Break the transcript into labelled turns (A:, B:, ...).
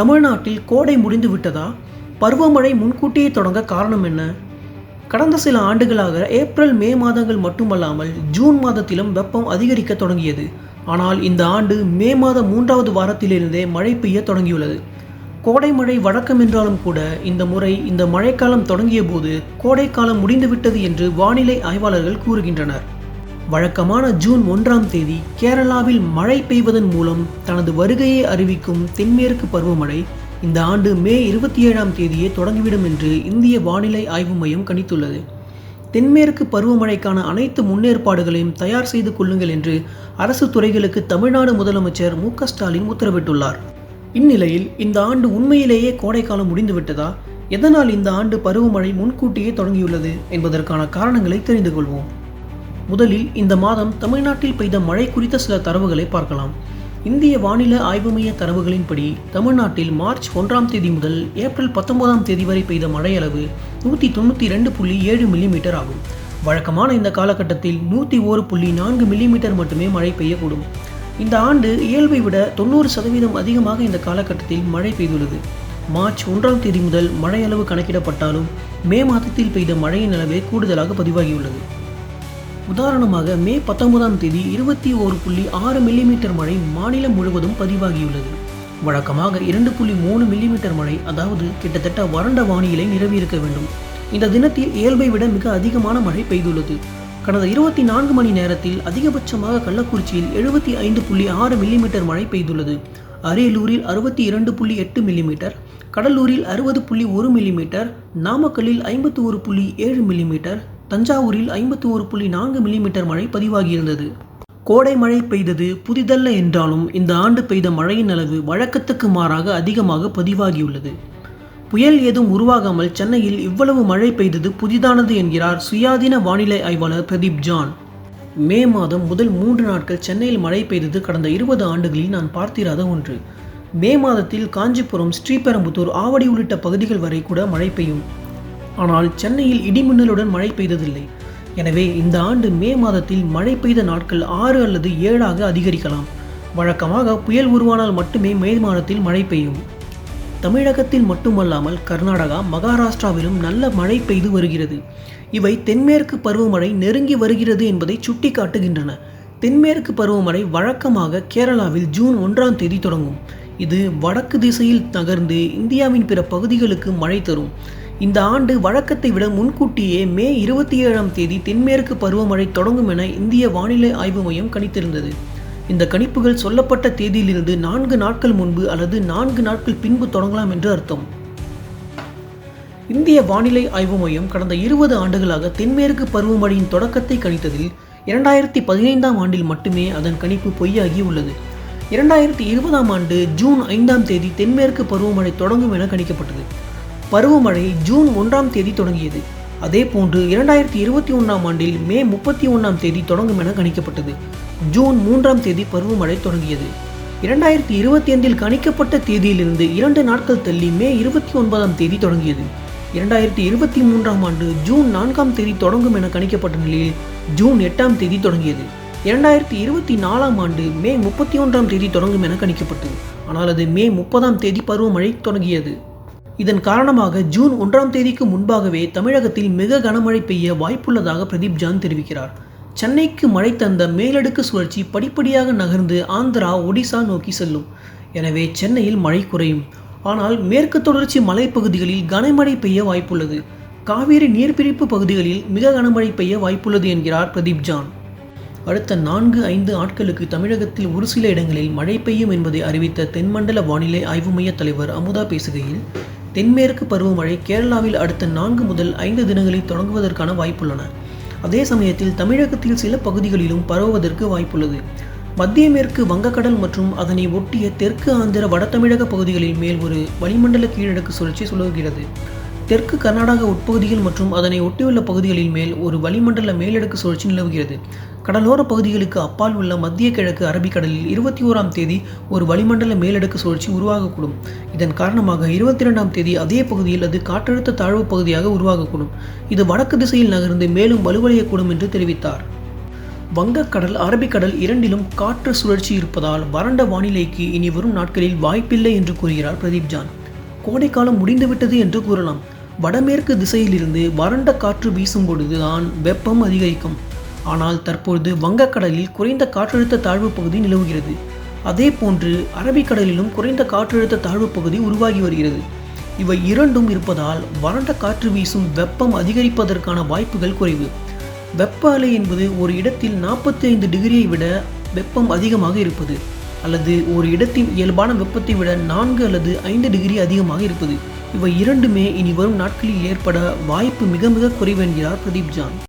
A: தமிழ்நாட்டில் கோடை முடிந்து விட்டதா? பருவமழை முன்கூட்டியே தொடங்க காரணம் என்ன? கடந்த சில ஆண்டுகளாக ஏப்ரல் மே மாதங்கள் மட்டுமல்லாமல் ஜூன் மாதத்திலும் வெப்பம் அதிகரிக்க தொடங்கியது. ஆனால் இந்த ஆண்டு மே மாதம் மூன்றாவது வாரத்திலிருந்தே மழை பெய்ய தொடங்கியுள்ளது. கோடை மழை வழக்கம் என்றாலும் கூட இந்த முறை இந்த மழைக்காலம் தொடங்கிய போது கோடைக்காலம் முடிந்துவிட்டது என்று வானிலை ஆய்வாளர்கள் கூறுகின்றனர். வழக்கமான ஜூன் ஒன்றாம் தேதி கேரளாவில் மழை பெய்வதன் மூலம் தனது வருகையை அறிவிக்கும் தென்மேற்கு பருவமழை இந்த ஆண்டு மே இருபத்தி ஏழாம் தேதியே தொடங்கிவிடும் என்று இந்திய வானிலை ஆய்வு மையம் கணித்துள்ளது. தென்மேற்கு பருவமழைக்கான அனைத்து முன்னேற்பாடுகளையும் தயார் செய்து கொள்ளுங்கள் என்று அரசு துறைகளுக்கு தமிழ்நாடு முதலமைச்சர் மு க ஸ்டாலின் உத்தரவிட்டுள்ளார். இந்நிலையில் இந்த ஆண்டு உண்மையிலேயே கோடைக்காலம் முடிந்துவிட்டதா? எதனால் இந்த ஆண்டு பருவமழை முன்கூட்டியே தொடங்கியுள்ளது என்பதற்கான காரணங்களை தெரிந்து கொள்வோம். முதலில் இந்த மாதம் தமிழ்நாட்டில் பெய்த மழை குறித்த சில தரவுகளை பார்க்கலாம். இந்திய வானிலை ஆய்வு மைய தரவுகளின்படி தமிழ்நாட்டில் மார்ச் ஒன்றாம் தேதி முதல் ஏப்ரல் பத்தொன்பதாம் தேதி வரை பெய்த மழை அளவு நூற்றி தொண்ணூற்றி ரெண்டு புள்ளி ஏழு மில்லிமீட்டர் ஆகும். வழக்கமான இந்த காலகட்டத்தில் நூற்றி ஒரு புள்ளி நான்கு மில்லிமீட்டர் மட்டுமே மழை பெய்யக்கூடும். இந்த ஆண்டு இயல்பை விட தொண்ணூறு சதவீதம் அதிகமாக இந்த காலகட்டத்தில் மழை பெய்துள்ளது. மார்ச் ஒன்றாம் தேதி முதல் மழை அளவு கணக்கிடப்பட்டாலும் மே மாதத்தில் பெய்த மழையின் அளவே கூடுதலாக பதிவாகியுள்ளது. உதாரணமாக மே பத்தொன்பதாம் தேதி இருபத்தி ஓரு புள்ளி ஆறு மில்லிமீட்டர் மழை மாநிலம் முழுவதும் பதிவாகியுள்ளது. வழக்கமாக இரண்டு புள்ளி மூணு மில்லிமீட்டர் மழை அதாவது கிட்டத்தட்ட வறண்ட வானிலை நிலவியிருக்க வேண்டும். இந்த தினத்தில் இயல்பை விட மிக அதிகமான மழை பெய்துள்ளது. கடந்த இருபத்தி நான்கு மணி நேரத்தில் அதிகபட்சமாக கள்ளக்குறிச்சியில் எழுபத்தி ஐந்து புள்ளி ஆறு மில்லிமீட்டர் மழை பெய்துள்ளது. அரியலூரில் அறுபத்தி இரண்டு புள்ளி எட்டு மில்லிமீட்டர் கடலூரில் அறுபது புள்ளி ஒரு மில்லிமீட்டர் நாமக்கல்லில் ஐம்பத்தி ஒரு புள்ளி ஏழு மில்லிமீட்டர் தஞ்சாவூரில் ஐம்பத்தி ஒரு புள்ளி நான்கு மில்லிமீட்டர் மழை பதிவாகியிருந்தது. கோடை மழை பெய்தது புதிதல்ல என்றாலும் இந்த ஆண்டு பெய்த மழையின் அளவு வழக்கத்துக்கு மாறாக அதிகமாக பதிவாகியுள்ளது. புயல் ஏதும் உருவாகாமல் சென்னையில் இவ்வளவு மழை பெய்தது புதிதானது என்கிறார் சுயாதீன வானிலை ஆய்வாளர் பிரதீப் ஜான். மே மாதம் முதல் மூன்று நாட்கள் சென்னையில் மழை பெய்தது கடந்த இருபது ஆண்டுகளில் நான் பார்த்திராத ஒன்று. மே மாதத்தில் காஞ்சிபுரம் ஸ்ரீபெரும்புத்தூர் ஆவடி உள்ளிட்ட பகுதிகள் வரை கூட மழை பெய்யும். ஆனால் சென்னையில் இடிமின்னலுடன் மழை பெய்ததில்லை. எனவே இந்த ஆண்டு மே மாதத்தில் மழை பெய்த நாட்கள் ஆறு அல்லது ஏழாக அதிகரிக்கலாம். வழக்கமாக புயல் உருவானால் மட்டுமே மே மாதத்தில் மழை பெய்யும். தமிழகத்தில் மட்டுமல்லாமல் கர்நாடகா மகாராஷ்டிராவிலும் நல்ல மழை பெய்து வருகிறது. இவை தென்மேற்கு பருவமழை நெருங்கி வருகிறது என்பதை சுட்டிக்காட்டுகின்றன. தென்மேற்கு பருவமழை வழக்கமாக கேரளாவில் ஜூன் ஒன்றாம் தேதி தொடங்கும். இது வடக்கு திசையில் நகர்ந்து இந்தியாவின் பிற பகுதிகளுக்கு மழை தரும். இந்த ஆண்டு வழக்கத்தை விட முன்கூட்டியே மே இருபத்தி ஏழாம் தேதி தென்மேற்கு பருவமழை தொடங்கும் என இந்திய வானிலை ஆய்வு மையம் கணித்திருந்தது. இந்த கணிப்புகள் சொல்லப்பட்ட தேதியிலிருந்து நான்கு நாட்கள் முன்பு அல்லது நான்கு நாட்கள் பின்பு தொடங்கலாம் என்று அர்த்தம். இந்திய வானிலை ஆய்வு மையம் கடந்த இருபது ஆண்டுகளாக தென்மேற்கு பருவமழையின் தொடக்கத்தை கணித்ததில் இரண்டாயிரத்தி பதினைந்தாம் ஆண்டில் மட்டுமே அதன் கணிப்பு பொய்யாகி உள்ளது. இரண்டாயிரத்தி இருபதாம் ஆண்டு ஜூன் ஐந்தாம் தேதி தென்மேற்கு பருவமழை தொடங்கும் என கணிக்கப்பட்டது. பருவமழை ஜூன் ஒன்றாம் தேதி தொடங்கியது. அதே போன்று இரண்டாயிரத்தி இருபத்தி ஒன்றாம் ஆண்டில் மே முப்பத்தி ஒன்றாம் தேதி தொடங்கும் என கணிக்கப்பட்டது. ஜூன் மூன்றாம் தேதி பருவமழை தொடங்கியது. இரண்டாயிரத்தி இருபத்தி ஐந்தில் கணிக்கப்பட்ட தேதியிலிருந்து இரண்டு நாட்கள் தள்ளி மே இருபத்தி ஒன்பதாம் தேதி தொடங்கியது. இரண்டாயிரத்தி இருபத்தி மூன்றாம் ஆண்டு ஜூன் நான்காம் தேதி தொடங்கும் என கணிக்கப்பட்ட நிலையில் ஜூன் எட்டாம் தேதி தொடங்கியது. இரண்டாயிரத்தி இருபத்தி நாலாம் ஆண்டு மே முப்பத்தி ஒன்றாம் தேதி தொடங்கும் என கணிக்கப்பட்டது. ஆனால் அது மே முப்பதாம் தேதி பருவமழை தொடங்கியது. இதன் காரணமாக ஜூன் ஒன்றாம் தேதிக்கு முன்பாகவே தமிழகத்தில் மிக கனமழை பெய்ய வாய்ப்புள்ளதாக பிரதீப் ஜான் தெரிவிக்கிறார். சென்னைக்கு மழை தந்த மேலடுக்கு சுழற்சி படிப்படியாக நகர்ந்து ஆந்திரா ஒடிசா நோக்கி செல்லும். எனவே சென்னையில் மழை குறையும். ஆனால் மேற்கு தொடர்ச்சி மலைப்பகுதிகளில் கனமழை பெய்ய வாய்ப்புள்ளது. காவேரி நீர்பிரிப்பு பகுதிகளில் மிக கனமழை பெய்ய வாய்ப்புள்ளது என்கிறார் பிரதீப் ஜான். அடுத்த நான்கு ஐந்து ஆட்களுக்கு தமிழகத்தில் ஒரு சில இடங்களில் மழை பெய்யும் என்பதை அறிவித்த தென்மண்டல வானிலை ஆய்வு மைய தலைவர் அமுதா பேசுகையில் தென்மேற்கு பருவமழை கேரளாவில் அடுத்த நான்கு முதல் ஐந்து தினங்களில் தொடங்குவதற்கான வாய்ப்புள்ளன. அதே சமயத்தில் தமிழகத்தில் சில பகுதிகளிலும் பரவுவதற்கு வாய்ப்புள்ளது. மத்திய மேற்கு வங்கக்கடல் மற்றும் அதனை ஒட்டிய தெற்கு ஆந்திர வடதமிழக பகுதிகளில் மேல் ஒரு வளிமண்டல கீழடுக்கு சுழற்சி சுழல்கிறது. தெற்கு கர்நாடக உட்பகுதிகள் மற்றும் அதனை ஒட்டியுள்ள பகுதிகளின் மேல் ஒரு வளிமண்டல மேலடுக்கு சுழற்சி நிலவுகிறது. கடலோர பகுதிகளுக்கு அப்பால் உள்ள மத்திய கிழக்கு அரபிக்கடலில் இருபத்தி ஓராம் தேதி ஒரு வளிமண்டல மேலடுக்கு சுழற்சி உருவாகக்கூடும். இதன் காரணமாக இருபத்தி இரண்டாம் தேதி அதே பகுதியில் அது காற்றழுத்த தாழ்வு பகுதியாக உருவாகக்கூடும். இது வடக்கு திசையில் நகர்ந்து மேலும் வலுவடையக்கூடும் என்று தெரிவித்தார். வங்கக்கடல் அரபிக்கடல் இரண்டிலும் காற்று சுழற்சி இருப்பதால் வறண்ட வானிலைக்கு இனி வரும் நாட்களில் வாய்ப்பில்லை என்று கூறுகிறார் பிரதீப் ஜான். கோடைக்காலம் முடிந்துவிட்டது என்று கூறலாம். வடமேற்கு திசையிலிருந்து வறண்ட காற்று வீசும் பொழுதுதான் வெப்பம் அதிகரிக்கும். ஆனால் தற்பொழுது வங்கக்கடலில் குறைந்த காற்றழுத்த தாழ்வு பகுதி நிலவுகிறது. அதே போன்று அரபிக்கடலிலும் குறைந்த காற்றழுத்த தாழ்வு பகுதி உருவாகி வருகிறது. இவை இரண்டும் இருப்பதால் வறண்ட காற்று வீசும் வெப்பம் அதிகரிப்பதற்கான வாய்ப்புகள் குறைவு. வெப்ப அலை என்பது ஒரு இடத்தில் நாற்பத்தி ஐந்து டிகிரியை விட வெப்பம் அதிகமாக இருப்பது அல்லது ஒரு இடத்தின் இயல்பான வெப்பத்தை விட நான்கு அல்லது ஐந்து டிகிரி அதிகமாக இருப்பது. இவை இரண்டுமே இனி வரும் நாட்களில் ஏற்பட வாய்ப்பு மிக மிக குறைவு என்கிறார் பிரதீப் ஜான்.